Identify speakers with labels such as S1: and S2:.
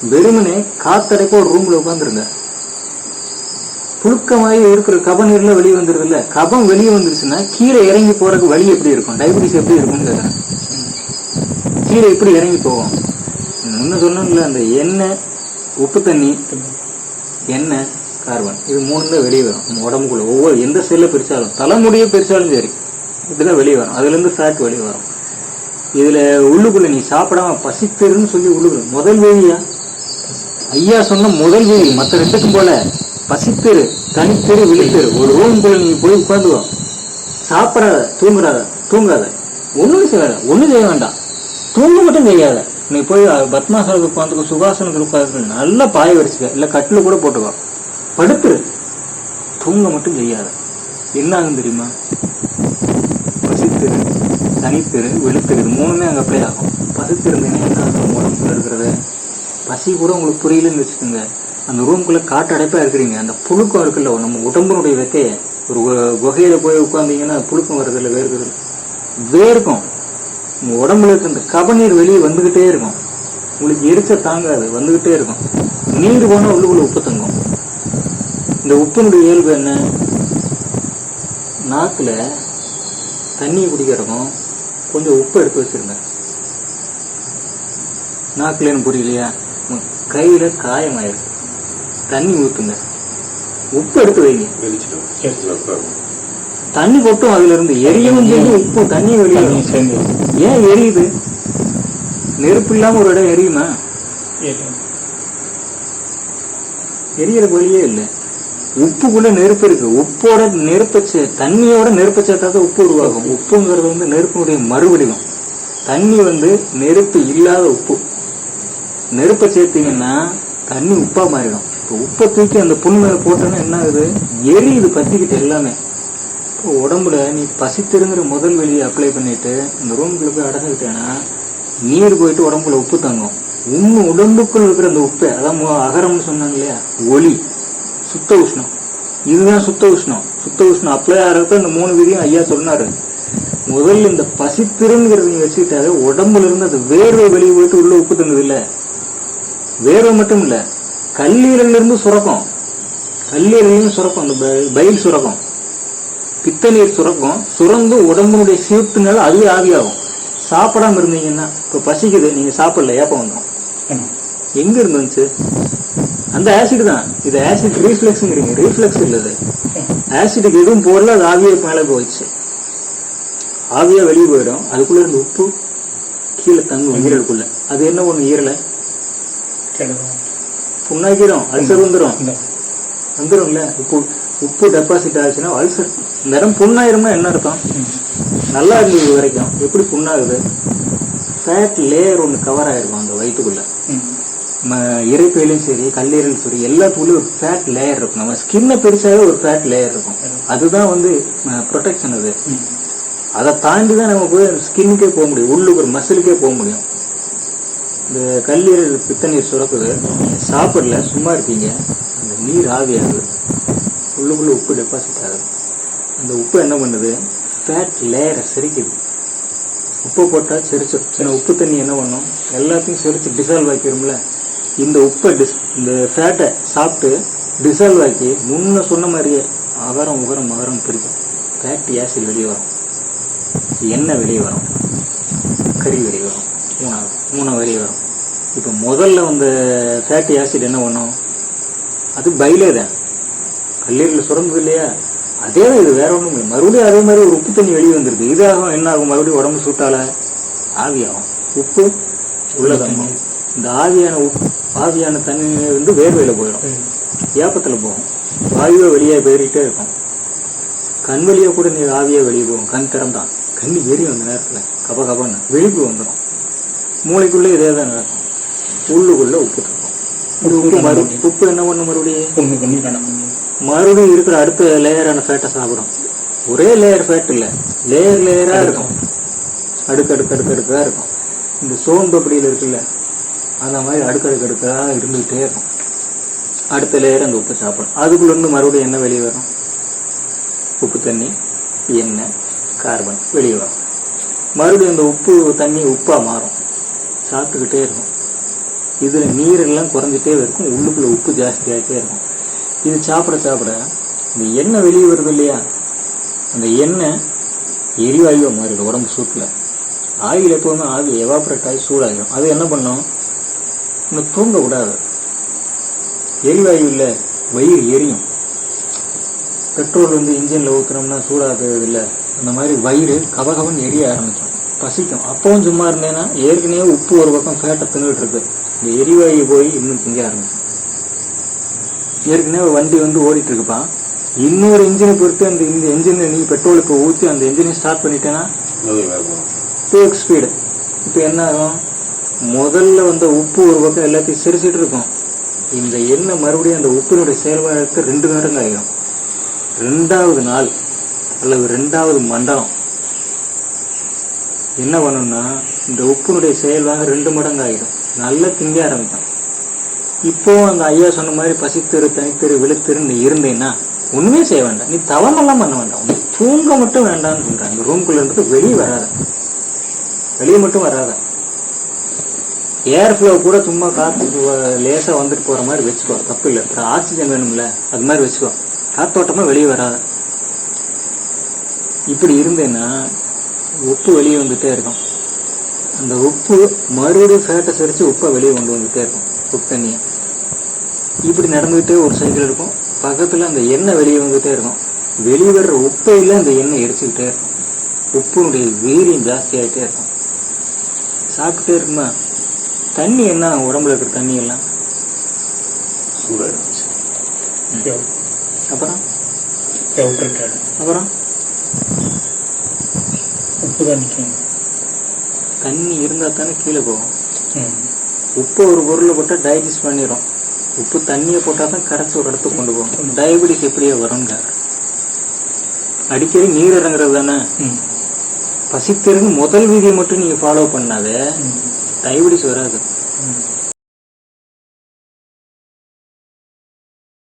S1: வெறுமனே காத்தடைக்க ஒரு ரூம்ல உட்காந்துருங்க புழுக்கமாயி இருக்கிற கப நீர்ல வெளியே வந்துருது இல்ல கபம் வெளியே வந்துருச்சுன்னா கீழே இறங்கி போறதுக்கு வழி எப்படி இருக்கும்? டயபிட்டிஸ் எப்படி இருக்கும்னு கேக்குறேன் கீழே எப்படி இறங்கி போவோம்? முன்ன சொன்னோம்ல அந்த எண்ணெய் உப்பு தண்ணி எண்ணெய் கார்பன் இது மூணு தான் வெளியே வரும். நம்ம உடம்புக்குள்ள ஒவ்வொரு எந்த செல்லை பிரிச்சாலும் தலைமுடியை பிரிச்சாலும் சரி இதுதான் வெளியே வரும். அதுல இருந்து ஃபேட் வெளியே வரும். இதுல உள்ளுக்குள்ள நீ சாப்பிடாம பசித்தருன்னு சொல்லி உள்ளுக்குள்ள முதல் வேதியா ஐயா சொன்ன முதல் வேதி மத்த ரெண்டுக்கும் போல பசித்தெரு தனித்தெரு விழித்தெரு. ஒரு ரூம்குள்ள நீ போய் உட்காந்துவா சாப்பிடாத தூங்குறாத தூங்காத. ஒண்ணுமே செய்யாத ஒண்ணும் செய்ய வேண்டாம். தூங்க மட்டும் செய்யாத. நீ போய் பத்மாசனத்துக்கு உட்காந்துக்கோ சுகாசனத்துக்கு உட்காந்து நல்லா பாய வரிச்சுக்க இல்ல கட்டில கூட போட்டுக்கோ. படுத்துரு. தூங்க மட்டும் செய்யாத. என்ன ஆகும் தெரியுமா? பசித்திரு தனித்திரு வெளுத்திரு மூணுமே அங்க அப்படியே ஆகும். பசித்திருந்தீங்கன்னா என்ன ஆகும்? உடம்புல இருக்கிறது பசி கூட உங்களுக்கு புரியலன்னு வச்சுக்கோங்க. அந்த ரூம்குள்ளே காட்டடைப்பாக இருக்கிறீங்க. அந்த புழுக்கம் இருக்குல்ல நம்ம உடம்புனுடைய வெக்கைய ஒரு கு- குகையில போய் உட்காந்தீங்கன்னா புழுக்கம் வர்றதில்ல வேர்க்குது. வேர்க்கும். உங்கள் உடம்புல இருக்க அந்த கபநீர் வெளியே வந்துக்கிட்டே இருக்கும். உங்களுக்கு எரிச்ச தாங்காது வந்துகிட்டே இருக்கும். நீர் போனால் உள்ளுக்குள்ள உப்பு தங்கும். இந்த உப்பினுடைய இயல்பு என்ன? நாக்குல தண்ணியை குடிக்கிறக்கும் கொஞ்சம் உப்பு எடுத்து வச்சுருங்க. நாக்குலன்னு புரியலையா? கையில காயமாயிருக்கு தண்ணி ஊத்துங்க. உப்பு எடுத்து வைங்க. தண்ணி கொட்டும் அதுல இருந்து எரியவும் செய்யும் உப்பு தண்ணி வெளியே. ஏன் எரியுது? நெருப்பு இல்லாம ஒரு இடம் எரியுமா? எரியற வழியே இல்லை. உப்புக்குள்ள நெருப்பு இருக்கு. உப்போட நெருப்பச்ச தண்ணியோட நெருப்ப சேர்த்தா தான் உப்பு உருவாகும். உப்புங்கிறது வந்து நெருப்பினுடைய மறுவடிவம். தண்ணி வந்து நெருப்பு இல்லாத உப்பு. நெருப்பை சேர்த்தீங்கன்னா தண்ணி உப்பா மாறிடும். இப்போ உப்பை தூக்கி அந்த புண் மேலே போட்டோன்னா என்ன ஆகுது எரியுது பற்றிக்கிட்டு எல்லாமே. இப்போ உடம்புல நீ பசித்திருங்கிற முதல் வெளியை அப்ளை பண்ணிட்டு இந்த ரூம்குள்ள போய் அடங்கிக்கிட்டேன்னா நீர் போயிட்டு உடம்புல உப்பு தங்கும். இன்னும் உடம்புக்குள்ள இருக்கிற அந்த உப்பு அதான் அகரம்னு சொன்னாங்க இல்லையா? ஒளி சுத்த உஷ்ணம். இதுதான் சுத்த உஷ்ணம். சுத்த உஷ்ணம் அப்ளை ஆகிறப்ப இந்த மூணு விதியும் ஐயா சொன்னாரு. முதல்ல இந்த பசித்திருங்கிறத நீ வச்சுக்கிட்டாவே உடம்புல இருந்து அது வேர்வை வெளியே போயிட்டு உள்ள உப்பு தங்குது இல்லை? வேர்வை மட்டும் இல்ல கல்லீரல்ல இருந்து சுரக்கும். கல்லீரலையும் சுரக்கும் அந்த பயில் சுரக்கும். பித்த நீர் சுரக்கும். சுரந்து உடம்புடைய சீட்டுனால அதுவே ஆவியாகும். சாப்பிடாம இருந்தீங்கன்னா இப்ப பசிக்குது நீங்க சாப்பிடல ஏப்பம் வந்துடும் எங்க இருந்து வந்துச்சு அந்த ஆசிட் தான். இது ஆசிட் ரீஃப்ளெக்ஸ்ங்கிறீங்க ரீஃப்ளெக்ஸ் இல்ல இது ஆசிடுக்கு எதுவும் போடல அது ஆவியா மேல போயிடுச்சு. ஆவியா வெளியே போயிடும். அதுக்குள்ள இருந்து உப்பு கீழே தங்கும் ஈரலுக்குள்ள. அது என்ன ஒண்ணு ஈரலை? புண்ணாக்கிரும் அல்சர் வந்துடும் வந்துரும்ல. உப்பு உப்பு டெபாசிட் ஆச்சுன்னா அல்சர் இடம் புண்ணாயிரும்னா என்ன அர்த்தம்? நல்லா இருந்தது வரைக்கும். எப்படி புண்ணாகுது? ஃபேட் லேயர் ஒன்று கவர் ஆயிருக்கும் அந்த வயிற்றுக்குள்ள. ம- இரைப்பையிலும் சரி கல்லீரலும் சரி எல்லாத்துக்குள்ளயும் ஒரு ஃபேட் லேயர் இருக்கும். நம்ம ஸ்கின்னை பெருசாவே ஒரு ஃபேட் லேயர் இருக்கும். அதுதான் வந்து ப்ரொடெக்ஷன் அது. அதை தாண்டி தான் நம்ம போய் ஸ்கின்னுக்கே போக முடியும். உள்ளுக்கு ஒரு மசிலுக்கே போக முடியும். இந்த கல்லீரல் பித்த நீர் சுரக்குது. சாப்பிடல சும்மா இருப்பீங்க அந்த நீர் ஆவியாகுது. உள்ளுக்குள்ள உப்பு டெபாசிட் ஆகுது. அந்த உப்பு என்ன பண்ணுது? ஃபேட் லேயரை செரிக்குது. உப்பு போட்டால் செரிச்சிடும் சின்ன உப்பு தண்ணி என்ன பண்ணும்? எல்லாத்தையும் செரித்து டிசால்வ் ஆக்கிரும்ல. இந்த உப்பை டிஸ் இந்த ஃபேட்டை சாப்பிட்டு டிசால்வ் ஆக்கி முன்ன சொன்ன மாதிரியே அகரம் உகரம் அகரம் பிரிக்கும். ஃபேட்டி ஆசிட் வெளியே வரும். எண்ணெய் வெளியே வரும். கறி வெளியே வரும். மூணாவது மூணாவது வெளியே வரும். இப்போ முதல்ல வந்த ஃபேட்டி ஆசிட் என்ன பண்ணும்? அது பயிலே தான். கல்லீரல் சுரந்தது இல்லையா? அதே தான் இது வேற ஒன்றும் இல்லை. மறுபடியும் அதே மாதிரி ஒரு உப்பு தண்ணி வெளியே வந்துருது. இதாகும் என்ன ஆகும்? மறுபடியும் உடம்பு சூட்டால ஆவியாகும் உப்பு உள்ள தங்கும். இந்த ஆவியான உப்பு ஆவியான தண்ணி வந்து வேர்வையில போயிடும். ஏப்பத்துல போகும். வாயுவை வெளியே போயிட்டே இருக்கும். கண் வழியா கூட நீ ஆவியா வெளியே போகும். கண் திறந்தான். கண் எரியும் அந்த நேரத்துல கப கபன்னு விழிப்பு வந்துடும் மூளைக்குள்ள இதே தான் நடக்கும். உள்ளுக்குள்ள உப்பு. இந்த உப்பு மறு உப்பு என்ன பண்ணும் மறுபடியும்? மறுபடியும் இருக்கிற அடுத்த லேயரான ஃபேட்டை சாப்பிடும். ஒரே லேயர் ஃபேட் இல்ல. லேயர் லேயரா இருக்கும். அடுக்கு அடுக்கு அடுக்கு அடுக்கா இருக்கும். இந்த சோன் பப்படியில் இருக்குல்ல அந்த மாதிரி அடுக்கு அடுக்கு அடுக்கா இருந்துகிட்டே இருக்கும். அடுத்த லேயர் அந்த உப்பு சாப்பிடும். அதுக்குள்ள இருந்து மறுபடியும் என்ன வெளியே வரும்? உப்பு தண்ணி எண்ணெய் கார்பன் வெளியே வரும். மறுபடியும் அந்த உப்பு தண்ணி உப்பா மாறும். சாப்பிட்டுக்கிட்டே இருக்கும். இதில் நீரெல்லாம் குறைஞ்சிட்டே இருக்கும். உள்ளுக்குள்ளே உப்பு ஜாஸ்தியாகிட்டே இருக்கும். இது சாப்பிட சாப்பிட இந்த எண்ணெய் வெளியே வருது இல்லையா? அந்த எண்ணெய் எரிவாயுவாக மாறிடும் உடம்பு சூட்டில். ஆயில் எப்போவுமே ஆவி எவாப்ரேட் ஆகி சூடாகிடும் அது என்ன பண்ணும்? இந்த தூங்க விடாது. எரிவாயு இல்லை வயிறு எரியும். பெட்ரோல் வந்து இன்ஜினில் ஊற்றுனோம்னா சூடாகிறது இல்லை. அந்த மாதிரி வயிறு கபகபன்னு எரிய ஆரம்பிக்கும் பசிக்கும். அப்பவும் சும்மா இருந்தேன்னா ஏற்கனவே உப்பு ஒரு பக்கம் ஃபேட்டை தின்னுட்டு இருக்கு இந்த எரிவாயு போய் இன்னும் திங்க ஆரம்பிக்கும். ஏற்கனவே வண்டி வந்து ஓடிட்டு இருக்குப்பா. இன்னொரு இன்ஜினை பொறுத்து அந்த இந்த இன்ஜினை நீ பெட்ரோலுக்கு ஊற்றி அந்த இன்ஜினை ஸ்டார்ட் பண்ணிட்டேன்னா டூ எக்ஸ் ஸ்பீடு இப்போ என்ன ஆகும்? முதல்ல வந்த உப்பு ஒரு பக்கம் எல்லாத்தையும் சிரிச்சிட்டு இருக்கும். இந்த எண்ணெய் மறுபடியும் அந்த உப்பினுடைய செயல்பாடுக்கு ரெண்டு மடங்கு ஆகிடும் ரெண்டாவது நாள் அல்லது ரெண்டாவது மண்டலம். என்ன பண்ணும்னா இந்த உப்புனுடைய செயல் வாங்க ரெண்டு மடங்கு ஆகிடும் நல்லா திங்க ஆரம்பித்தான் இப்போ அந்த ஐயா சொன்ன மாதிரி பசித்தெரு தனித்தெரு விழுத்தெரு நீ இருந்தேன்னா ஒண்ணுமே செய்ய வேண்டாம். நீ தவமெல்லாம் பண்ண வேண்டாம். தூங்க மட்டும் வேண்டாம்னு சொல்கிறேன் அந்த ரூம்குள்ள இருந்து வெளியே வராத. வெளியே மட்டும் வராத. ஏர் ஃப்ளோ கூட சும்மா காற்று லேசாக லேசா வந்துட்டு போற மாதிரி வச்சுக்கோ. தப்பு இல்லை. அப்புறம் ஆக்சிஜன் வேணும்ல அது மாதிரி வச்சுக்கோ. காத்தோட்டமாக வெளியே வராத. இப்படி இருந்தேன்னா உப்பு வெளியே வந்துட்டே இருக்கும். அந்த உப்பு மறுபடியும் ஃபேட்டை சரிச்சு உப்பை வெளியே கொண்டு வந்துட்டே இருக்கும் உப்பு தண்ணியை. இப்படி நடந்துகிட்டே ஒரு சைக்கிள் இருக்கும். பக்கத்துல அந்த எண்ணெய் வெளியே வந்துட்டே இருக்கும். வெளியே வர்ற உப்பையில அந்த எண்ணெய் எரிச்சுக்கிட்டே இருக்கும். உப்புனுடைய வீரியம் ஜாஸ்தி ஆகிட்டே இருக்கும். சாப்பிட்டே இருக்குமா? தண்ணி என்ன உடம்புல இருக்கிற தண்ணி எல்லாம்? அப்புறம்? அப்புறம்?
S2: உப்பு
S1: தண்ணி இருந்தா தானே கீழே போகும். உப்பு ஒரு பொருளை போட்டால் டைஜஸ்ட் பண்ணிடும் உப்பு தண்ணியை போட்டால் தான் கரைச்சி ஒரு இடத்துக்கு கொண்டு போகும். டயபெட்டிஸ் எப்படியே வருங்க? அடிக்கடி நீர் இறங்குறது தானே? பசித்திருந்து முதல் விதியை மட்டும் நீங்கள் ஃபாலோ பண்ணாதே. டயபெட்டிஸ் வராது.